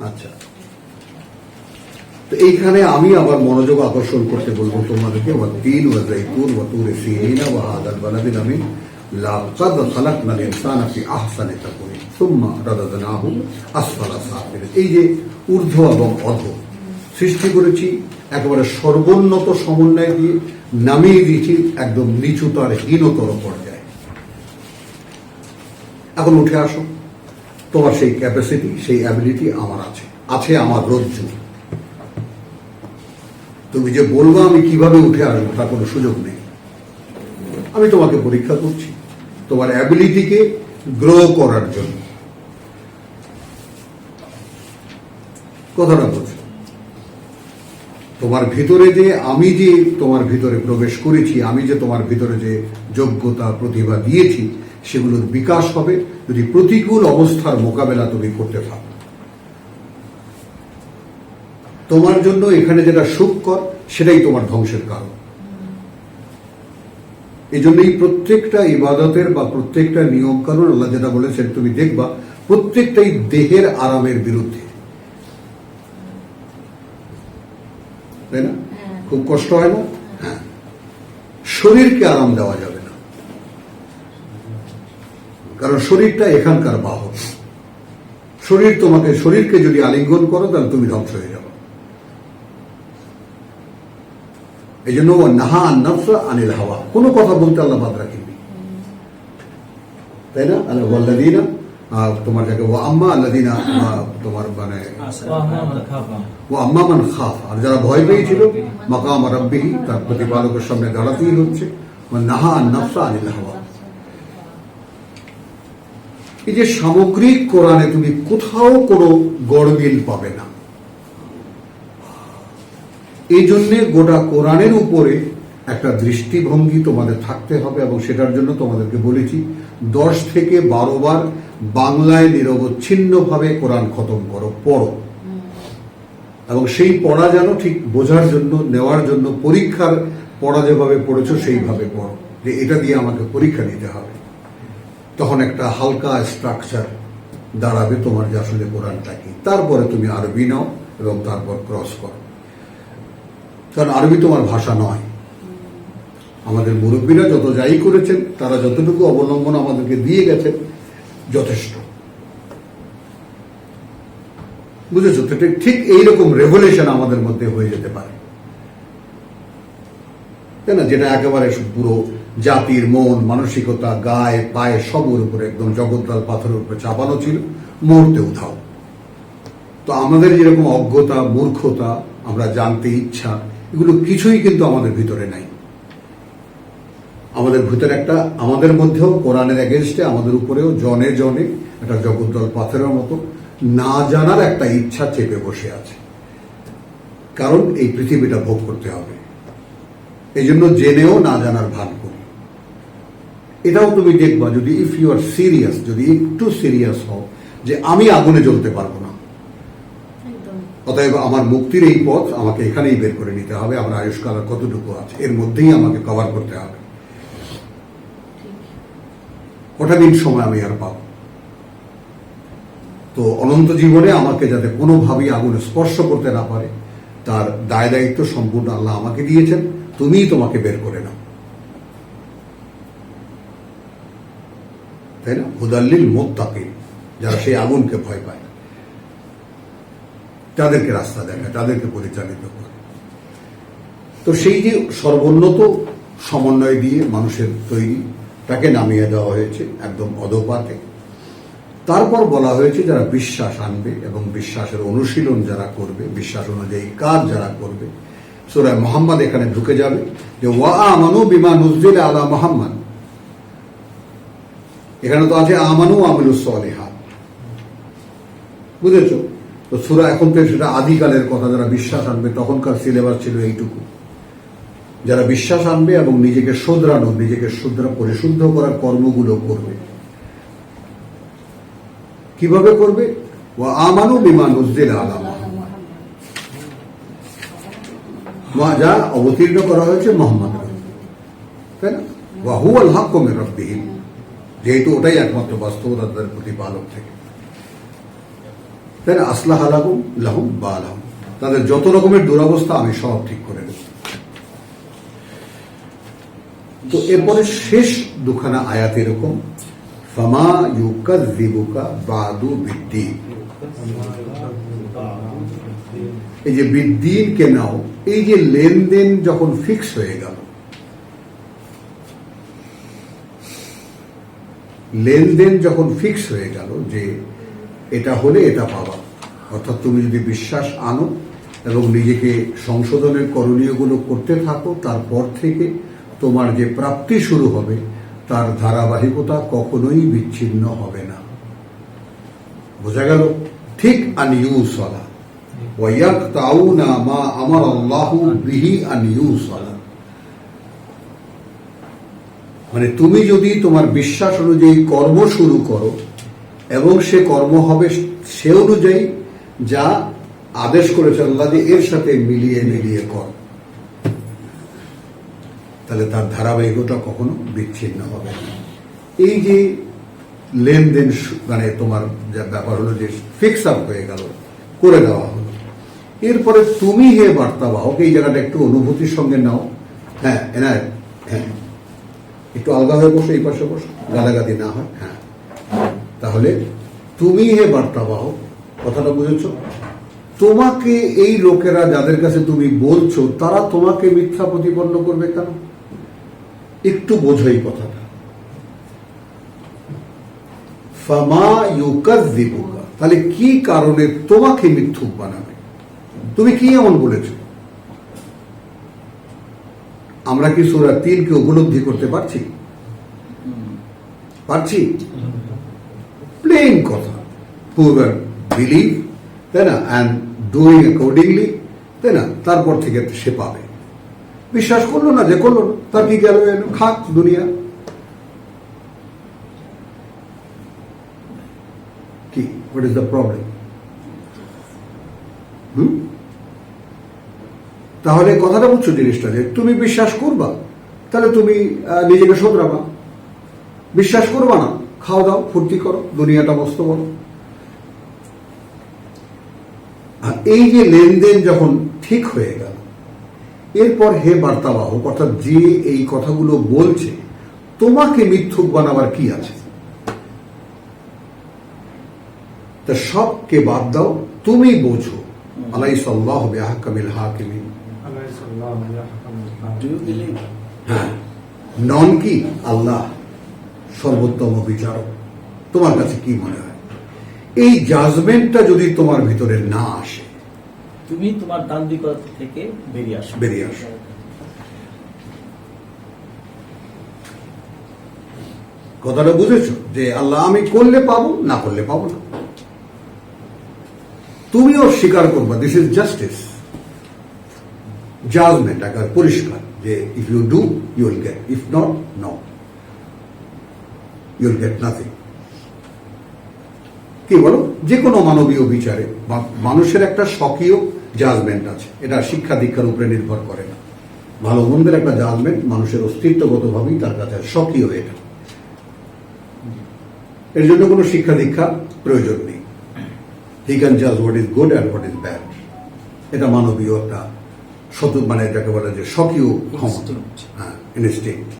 আচ্ছা। তো এইখানে আমি আবার মনোযোগ আকর্ষণ করতে বলব তোমাদেরকে, ওয়া ওয়া ওয়া হাদাল আমিন। লাকাদ ইনসানা ফি আহসানি সুম্মা রাদাদনাহু আসফালা সাফিলিন। এই যে ঊর্ধ্ব এবং অধ সৃষ্টি করেছি, একেবারে সর্বোন্নত সমন্বয় দিয়ে নামিয়ে দিয়েছি, একদম নিচুতার হীনতর পর্যায়ে। এখন উঠে আসো। তোমার সেই ক্যাপাসিটি সেই অ্যাবিলিটি আমার আছে। আছে আমার রজ্জু। তুমি যে বলব আমি কীভাবে উঠে আসব, তার কোনো সুযোগ নেই। আমি তোমাকে পরীক্ষা করছি, তোমার অ্যাবিলিটিকে গ্রো করার জন্য। কথাটা বলছি। তোমার ভিতরে যে আমি যে তোমার ভিতরে প্রবেশ করেছি, আমি যে তোমার ভিতরে যে যোগ্যতা, প্রতিভা দিয়েছি সেগুলোর বিকাশ হবে যদি প্রতিকূল অবস্থার মোকাবেলা তুমি করতে থাকো। তোমার জন্য এখানে যেটা সুখ কর সেটাই তোমার ধ্বংসের কারণ। এই জন্য এই প্রত্যেকটা ইবাদতের বা প্রত্যেকটা নিয়ম কানুন আল্লাহ যেটা বলেছেন তুমি দেখবা প্রত্যেকটাই দেহের আরামের বিরুদ্ধে। তাই না? খুব কষ্ট হয় না? হ্যাঁ। শরীরকে আরাম দেওয়া যাবে কারণ শরীরটা এখানকার বাহক। শরীর তোমাকে শরীরকে যদি আলিঙ্গন করো তাহলে তুমি ধ্বংস হয়ে যাবে। এই জন্য নাহা আন্নাফসা আনিল হাওয়া। কোনো কথা বলতে আল্লাহ বাদ রাখেননি। তাই না? আল্লাহ ওয়াল্লাদিনা আহ, তোমার যাকে ও আম্মা আল্লাদিনা তোমার মানে ও আম্মা মান খাফ। আর যারা ভয় পেয়েছিল মাকাম রাব্বিহি তার প্রতিপালকের সামনে দাঁড়াতেই হচ্ছে। নাহা আন্নাফসা আনিল হাওয়া। এই যে সামগ্রিক কোরআনে তুমি কোথাও কোনো গড়মিল পাবে না। এই জন্যে গোটা কোরআনের উপরে একটা দৃষ্টিভঙ্গি তোমাদের থাকতে হবে এবং সেটার জন্য তোমাদেরকে বলেছি, দশ থেকে বারো বার বাংলায় নিরবচ্ছিন্নভাবে কোরআন খতম করো, পড়ো। এবং সেই পড়া যেন ঠিক বোঝার জন্য, নেওয়ার জন্য, পরীক্ষার পড়া যেভাবে পড়েছো সেইভাবে পড়ো। যে এটা দিয়ে আমাকে পরীক্ষা দিতে হবে। তখন একটা হালকা স্ট্রাকচার দাঁড়াবে তোমার যে আসলে কোরআনটা কি। তারপরে তুমি আরবি নাও এবং তারপর ক্রস করো। কারণ আরবি তোমার ভাষা নয়। আমাদের মুরব্বীরা যত যাই করেছেন, তারা যতটুকু অবলম্বন আমাদেরকে দিয়ে গেছেন, যথেষ্ট। বুঝেছ? তো ঠিক- এইরকম রেভলিউশন আমাদের মধ্যে হয়ে যেতে পারে। তাই না? যেটা একেবারে পুরো জাতির মন, মানসিকতা, গায়ে, পায়ে সবর উপরে একদম জগদ্দাল পাথরের উপরে চাপানো ছিল। মুহূর্তে উঠাও তো আমাদের যেরকম অজ্ঞতা, মূর্খতা, আমরা জানতে ইচ্ছা, এগুলো কিছুই কিন্তু আমাদের ভিতরে নাই। আমাদের ভিতরে একটা, আমাদের মধ্যেও কোরআনের এগেনস্টে আমাদের উপরেও জনে জনে একটা জগদ্দল পাথরের মতো না জানার একটা ইচ্ছা চেপে বসে আছে। কারণ এই পৃথিবীটা ভোগ করতে হবে। এই জন্য জেনেও না জানার ভান করি। এটাও তুমি দেখবা যদি ইফ ইউ আর সিরিয়াস যদি একটু সিরিয়াস হও যে আমি আগুনে জ্বলতে পারব না। অতএব আমার মুক্তির এই পথ আমাকে এখানেই বের করে নিতে হবে আমার আয়ুষ্কাল কতটুকু আছে এর মধ্যেই আমাকে কভার করতে হবে। কটা দিন সময় আমি আর পাব? তো অনন্ত জীবনে আমাকে যাতে কোনোভাবেই আগুনে স্পর্শ করতে না পারে তার দায় দায়িত্ব সম্পূর্ণ আল্লাহ আমাকে দিয়েছেন তুমিই তোমাকে বের করে নাও। তাই না? হুদাল্লিল মোত্তাকিন, যারা সেই আগুনকে ভয় পায়। তাদেরকে রাস্তা দেখায়, তাদেরকে পরিচালিত করে। তো সেই যে সর্বোন্নত সমন্বয় দিয়ে মানুষের তৈরি, তাকে নামিয়ে দেওয়া হয়েছে একদম অধপাতে। তারপর বলা হয়েছে যারা বিশ্বাস আনবে এবং বিশ্বাসের অনুশীলন যারা করবে, বিশ্বাস অনুযায়ী কাজ যারা করবে সুরায় মোহাম্মদ এখানে ঢুকে যাবে যে, ওয়া আমানু বিমা নুজদিল আলা মোহাম্মদ। এখানে তো আছে আমানু আমিলুস সালিহাত। বুঝেছ? তো সুরা এখন তো সেটা আদিকালের কথা, যারা বিশ্বাস আনবে, তখনকার সিলেবাস ছিল এইটুকু। যারা বিশ্বাস আনবে এবং নিজেকে শোধরানো, নিজেকে শুধরা, পরিশুদ্ধ করার কর্মগুলো করবে। কীভাবে করবে? ও আমানু বিমান উজ্জিল আলামা যা অবতীর্ণ করা হয়েছে মোহাম্মদ। তাই না? ওয়াহু আল হক মির রব্বিহিম। যেহেতু ওটাই একমাত্র বাস্তবতা তাদের প্রতিপালক থেকে। তাই না আসলাহ লাহুম বা আলাহুম তাদের যত রকমের দুরবস্থা আমি সব ঠিক করে দেব তো এরপরে শেষ দুখানা আয়াত এরকম, ফামা ইউকাযযিবুকা বাদু বিদ্দিন। এই যে বিদ্দিনকে নাও, এই যে লেনদেন যখন ফিক্স হয়ে গেল লেনদেন যখন ফিক্স হয়ে গেল যে এটা হলে এটা পাবা, অর্থাৎ তুমি যদি বিশ্বাস আনো এবং নিজেকে সংশোধনের করণীয়গুলো করতে থাকো, তারপর থেকে তোমার যে প্রাপ্তি শুরু হবে, তার ধারাবাহিকতা কখনোই বিচ্ছিন্ন হবে না। বোঝা গেল? ঠিক আনিউসলা ওয়াক্তাউনা মা আমার আল্লাহু বিহি আনিউসলা মানে তুমি যদি তোমার বিশ্বাস অনুযায়ী কর্ম শুরু করো, এবং সে কর্ম হবে সে অনুযায়ী যা আদেশ করেছে আল্লাহ যে এর সাথে মিলিয়ে মিলিয়ে কর। তাহলে তার ধারাবাহিকতা কখনো বিচ্ছিন্ন হবে না। এই যে লেনদেন মানে তোমার যা ব্যাপার হলো যে ফিক্স আপ হয়ে গেল, করে দেওয়া হলো। এরপরে তুমি হে বার্তাবাহক, এই জায়গাটা একটু অনুভূতির সঙ্গে নাও। হ্যাঁ হ্যাঁ। একটু আলগা হয়ে বসো, এই পাশে বসো। গালাগালি না হয় হ্যাঁ। তাহলে তুমি হে বার্তাবাহ কথাটা বুঝেছ? তোমাকে এই লোকেরা যাদের কাছে তুমি বলছো, তারা তোমাকে মিথ্যা প্রতিপন্ন করবে কেন? একটু বোঝো এই কথাটা। ফামা তাহলে কি কারণে তোমাকে মিথ্যুক বানাবে? তুমি কি এমন বলেছ? আমরা কি সুরা তিনকে উপলব্ধি করতে পারছি? পারছি? প্লেন কথা। পুরার বিলিভ তাই না? অ্যান্ড ডুইং অ্যাকর্ডিংলি তাই না? তারপর থেকে সে পাবে। বিশ্বাস করল না? যে করল না। তার কি গেল? এলো, খাক, দুনিয়া। কি? What is the problem hmm? তাহলে কথাটা বুঝছ জিনিসটা, যে তুমি বিশ্বাস করবা, তাহলে তুমি নিজেকে শোধরাবা। বিশ্বাস করবা না খাওয়া দাও, ফুর্তি করো, দুনিয়াটা মস্ত বড়। আর এই যে লেনদেন যখন ঠিক হয়ে গেল, এরপর হে বার্তাবাহক, অর্থাৎ যে এই কথাগুলো বলছে, তোমাকে মিথ্যুক বানাবার কি আছে? তা সবকে বাদ দাও, তুমি বোঝো আলাই সাল্লাহ বেহাকামিল হাকিমিন। হ্যাঁ। নন কি? আল্লাহ সর্বোত্তম বিচারক। তোমার কাছে কি মনে হয়? এই জাজমেন্টটা যদি তোমার ভিতরে না আসে তুমি তোমার থেকে বেরিয়ে বেরিয়ে কথাটা বুঝেছ? যে আল্লাহ আমি করলে পাবো না করলে পাবো না। তুমিও স্বীকার করবা দিস ইজ জাস্টিস জাজমেন্ট একেবারে পরিষ্কার যে if you do you will get if not no you will get nothing কি বলো? যে কোনো মানবীয় বিচারে মানুষের একটা স্বকীয় জাজমেন্ট আছে, এটা শিক্ষা দীক্ষার উপরে নির্ভর করে না। ভালো মন্দের একটা জাজমেন্ট মানুষের অস্তিত্বগতভাবেই তার কাছে স্বকীয় এটা এর জন্য কোনো শিক্ষা দীক্ষা প্রয়োজন নেই। হি ক্যান জাজ what is good and what is bad এটা মানবীয় একটা শত মানে যাকে বলে যে স্বকীয় ক্ষমতা. হ্যাঁ ইনস্টিংক্ট